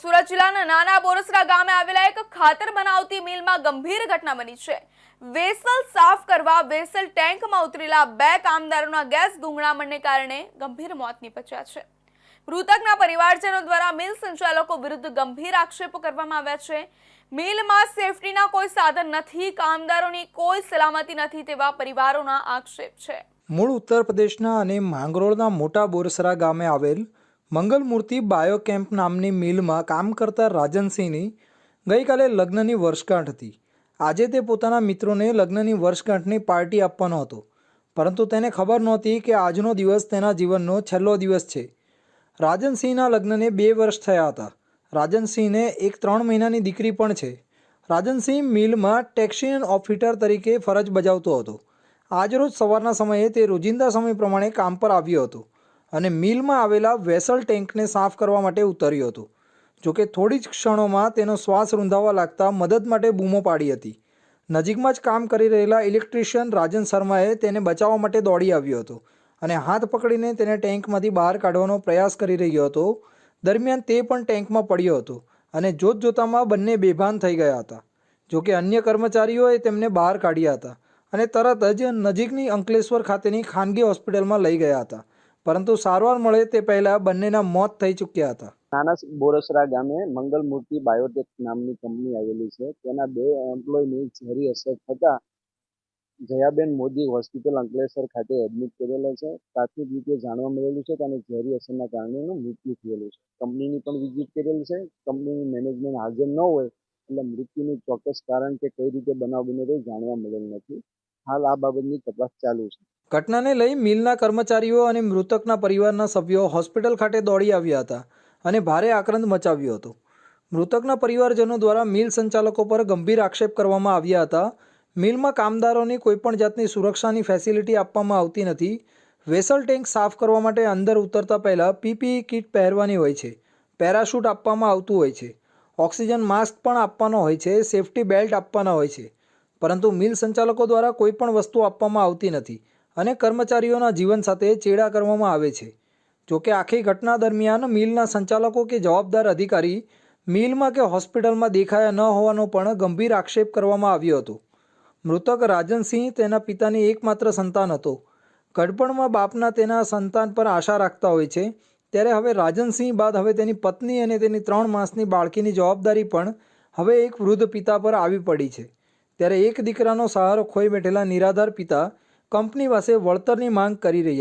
સુરત જિલ્લાના નાના બોરસરા ગામે આવેલા એક ખાતર બનાવતી મિલમાં ગંભીર ઘટના બની છે. વેસલ સાફ કરવા વેસલ ટેન્કમાં ઉતરેલા બે કામદારોના ગેસ ગુંગળામણને કારણે ગંભીર મોત નીપજ્યા છે. મૃતકના પરિવારજનો દ્વારા મિલ સંચાલકો વિરુદ્ધ ગંભીર આક્ષેપો કરવામાં આવ્યા છે. મિલમાં સેફટીના કોઈ સાધન નથી, કામદારોની કોઈ સલામતી નથી તેવા પરિવારોના આક્ષેપ છે. મૂળ ઉત્તર પ્રદેશના અને માંગરોળના મોટા બોરસરા ગામે આવેલ મંગલમૂર્તિ બાયોકેમ્પ નામની મિલમાં કામ કરતા રાજનસિંહની ગઈકાલે લગ્નની વર્ષગાંઠ હતી. આજે તે પોતાના મિત્રોને લગ્નની વર્ષગાંઠની પાર્ટી આપવાનો હતો. પરંતુ તેને ખબર નહોતી કે આજનો દિવસ તેના જીવનનો છેલ્લો દિવસ છે. રાજનસિંહના લગ્નને બે વર્ષ થયા હતા. રાજનસિંહને એક ત્રણ મહિનાની દીકરી પણ છે. રાજનસિંહ મિલમાં ટેક્સીયન ઓફિટર તરીકે ફરજ બજાવતો હતો. આજરોજ સવારના સમયે તે રોજિંદા સમય પ્રમાણે કામ પર આવ્યો હતો. અને મિલમાં આવેલા વેસલ ટેન્કને સાફ કરવા માટે ઉતર્યું હતું. જોકે થોડી જ ક્ષણોમાં તેનો શ્વાસ રૂંધાવા લાગતા મદદ માટે બૂમો પાડી હતી. નજીકમાં જ કામ કરી રહેલા ઇલેક્ટ્રિશિયન રાજન શર્માએ તેને બચાવવા માટે દોડી આવ્યો હતો અને હાથ પકડીને તેને ટેન્કમાંથી બહાર કાઢવાનો પ્રયાસ કરી રહ્યો હતો. દરમિયાન તે પણ ટેન્કમાં પડ્યો હતો અને જોત જોતામાં બંને બેભાન થઈ ગયા હતા. જોકે અન્ય કર્મચારીઓએ તેમને બહાર કાઢ્યા હતા અને તરત જ નજીકની અંકલેશ્વર ખાતેની ખાનગી હોસ્પિટલમાં લઈ ગયા હતા. પરંતુ સારવાર મળે તે પહેલાં બંનેના મોત થઈ ચૂક્યા હતા. નાના બોરસરા ગામે મંગલ મૂર્તિ બાયોટેક નામની કંપની આવેલી છે. તેના બે એમ્પ્લોયની ઝેરી અસર થતાં જયાબેન મોદી હોસ્પિટલ અંકલેશ્વર ખાતે એડમિટ કરેલા છે. પ્રાથમિક રીતે જાણવા મળેલું છે કે આને ઝેરી અસરના કારણે મૃત્યુ થયેલું છે. કંપનીની પણ વિઝિટ કરેલી છે. કંપનીની મેનેજમેન્ટ હાજર ન હોય એટલે મૃત્યુનું ચોક્કસ કારણ કે કઈ રીતે બનાવ બન્યો તે જાણવા મળેલ નથી. હાલ આ બાબતની તપાસ ચાલુ છે. ઘટનાને લઈ મિલના કર્મચારીઓ અને મૃતકના પરિવારના સભ્યો હોસ્પિટલ ખાતે દોડી આવ્યા હતા અને ભારે આક્રંદ મચાવ્યો હતો. મૃતકના પરિવારજનો દ્વારા મિલ સંચાલકો પર ગંભીર આક્ષેપ કરવામાં આવ્યા હતા. મિલમાં કામદારોની કોઈપણ જાતની સુરક્ષાની ફેસિલિટી આપવામાં આવતી નથી. વેસલ ટેન્ક સાફ કરવા માટે અંદર ઉતરતા પહેલાં પીપીઈ કિટ પહેરવાની હોય છે. પેરાશૂટ આપવામાં આવતું હોય છે. ઓક્સિજન માસ્ક પણ આપવાનો હોય છે. સેફટી બેલ્ટ આપવાના હોય છે. પરંતુ મિલ સંચાલકો દ્વારા કોઈ પણ વસ્તુ આપવામાં આવતી નથી. અને કર્મચારીઓના જીવન સાથે ચેડા કરવામાં આવે છે. જોકે આખી ઘટના દરમિયાન મિલના સંચાલકો કે જવાબદાર અધિકારી મિલમાં કે હોસ્પિટલમાં દેખાયા ન હોવાનો પણ ગંભીર આક્ષેપ કરવામાં આવ્યો હતો. મૃતક રાજનસિંહ તેના પિતાની એકમાત્ર સંતાન હતો. ગડપણમાં બાપના તેના સંતાન પર આશા રાખતા હોય છે. ત્યારે હવે રાજનસિંહ બાદ હવે તેની પત્ની અને તેની ત્રણ માસની બાળકીની જવાબદારી પણ હવે એક વૃદ્ધ પિતા પર આવી પડી છે. ત્યારે એક દીકરાનો સહારો ખોઈ બેઠેલા નિરાધાર પિતા કંપની પાસે વળતરની માંગ કરી રહ્યા